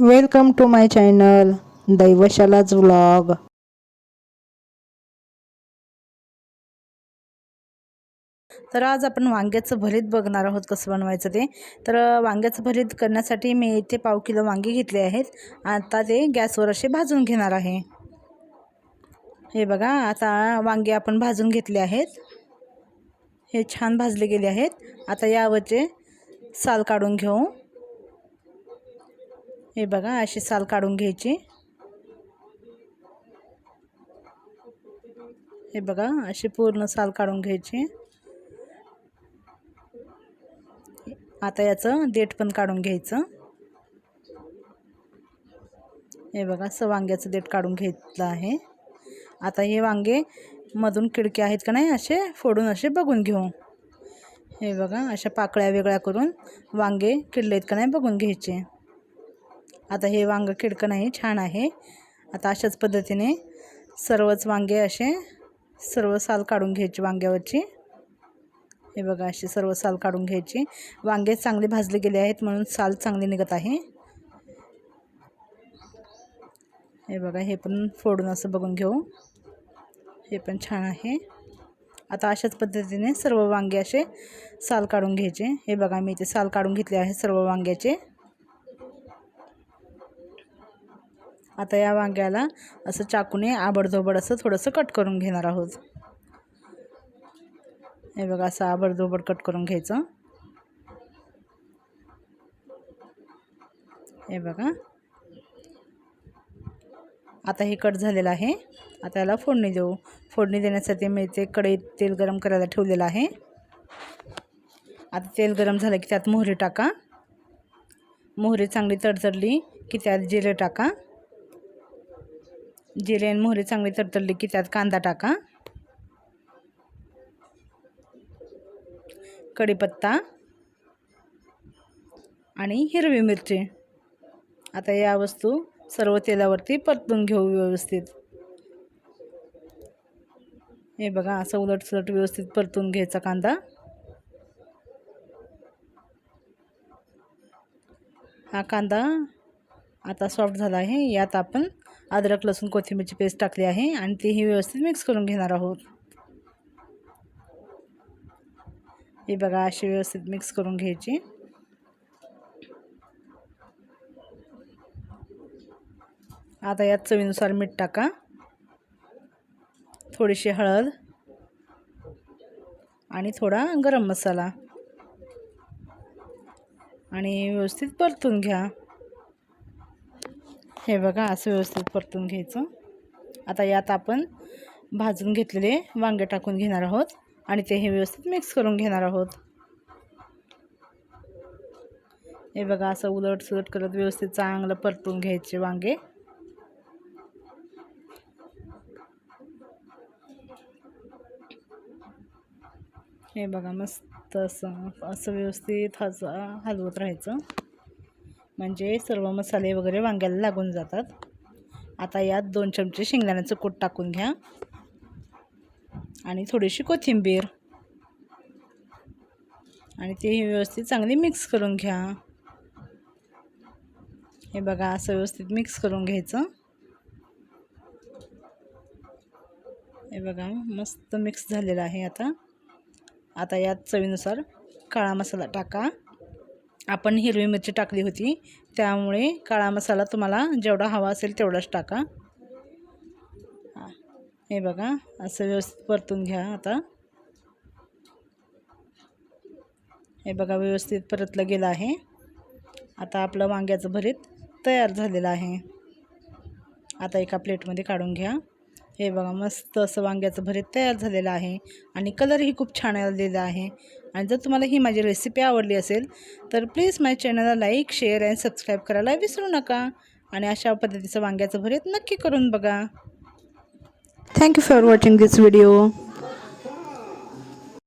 Welcome to my channel दैवशालाच vlog तर आज आपण वांग्याचं भरीत बघणार आहोत कसं बनवायचं ते. तर वांग्याचं भरीत करण्यासाठी मी इथे पाव किलो वांगे घेतले आहेत. आता ते गॅसवर असे भाजून घेणार आहे. हे बघा आता वांगे आपण भाजून घेतले आहेत. हे छान भाजले गेले आहेत. आता यावरचे साल काढून घेऊ. हे बघा अशी साल काढून घ्यायची. हे बघा अशी पूर्ण साल काढून घ्यायची. आता याचं देठ पण काढून घ्यायचं. हे बघा असं वांग्याचं देठ काढून घेतलं आहे. आता हे वांगे मधून खिडके आहेत का नाही असे फोडून असे बघून घेऊ. हे बघा अशा पाकळ्या वेगळ्या करून वांगे किडले आहेत का नाही बघून घ्यायचे. आता हे वांगं खिडकं नाही छान आहे. आता अशाच पद्धतीने सर्वच वांगे असे सर्व साल काढून घ्यायची वांग्यावरची. हे बघा अशी सर्व साल काढून घ्यायची. वांगे चांगले भाजले गेले आहेत म्हणून साल चांगली निघत आहे. हे बघा हे पण फोडून असं बघून घेऊ. हे पण छान आहे. आता अशाच पद्धतीने सर्व वांगे असे साल काढून घ्यायचे. हे बघा मी इथे साल काढून घेतले आहे सर्व वांग्याचे. आता या वांग्याला असं चाकूने आबडधोबड असं थोडंसं कट करून घेणार आहोत. हे बघा असं आबडधोबड कट करून घ्यायचं. हे बघा. आता हे कट झालेलं आहे. आता याला फोडणी देऊ. फोडणी देण्यासाठी मी ते कढईत तेल गरम करायला ठेवलेलं आहे. आता तेल गरम झालं की त्यात मोहरी टाका. मोहरी चांगली तडतडली की त्यात जिरे टाका. जिरे आणि मोहरी चांगली तडतडली की त्यात कांदा टाका. कढीपत्ता आणि हिरवी मिरची. आता या वस्तू सर्व तेलावरती परतून घेऊ व्यवस्थित. हे बघा असं उलट सुलट व्यवस्थित परतून घ्यायचा कांदा. हा कांदा आता सॉफ्ट झाला आहे यात आपण अद्रक लसूण कोथिंबीरची पेस्ट टाकली आहे आणि तीही व्यवस्थित मिक्स करून घेणार आहोत. हे बघा अशी व्यवस्थित मिक्स करून घ्यायची. आता यात चवीनुसार मीठ टाका. थोडीशी हळद आणि थोडा गरम मसाला. आणि व्यवस्थित परतून घ्या. हे बघा असं व्यवस्थित परतून घ्यायचं. आता यात आपण भाजून घेतलेले वांगे टाकून घेणार आहोत आणि ते हे व्यवस्थित मिक्स करून घेणार आहोत. हे बघा असं उलट सुलट करत व्यवस्थित चांगलं परतून घ्यायचे वांगे. हे बघा मस्त असं असं व्यवस्थित हज हलवत राहायचं. म्हणजे सर्व मसाले वगैरे वांग्याला लागून जातात. आता यात दोन चमचे शेंगदाण्याचं कूट टाकून घ्या. आणि थोडीशी कोथिंबीर. आणि ते व्यवस्थित चांगली मिक्स करून घ्या. हे बघा असं व्यवस्थित मिक्स करून घ्यायचं. हे बघा मस्त मिक्स झालेलं आहे आता. आता यात चवीनुसार काळा मसाला टाका. आपण हिरवी मिरची टाकली होती. त्यामुळे काळा मसाला तुम्हाला जेवढा हवा असेल तेवढाच टाका. हे बघा असं व्यवस्थित परतून घ्या आता. हे बघा व्यवस्थित परतलं गेलं आहे. आता आपलं वांग्याचं भरीत तयार झालेलं आहे. आता एका प्लेटमध्ये काढून घ्या. हे बघा मस्त असं वांग्याचं भरीत तयार झालेलं आहे आणि कलरही खूप छान आलेला आहे. आणि जर तुम्हाला ही माझी रेसिपी आवडली असेल तर प्लीज माझ्या चॅनलला लाईक शेअर आणि सबस्क्राईब करायला विसरू नका. आणि अशा पद्धतीचं वांग्याचं भरीत नक्की करून बघा. Thank you for watching this video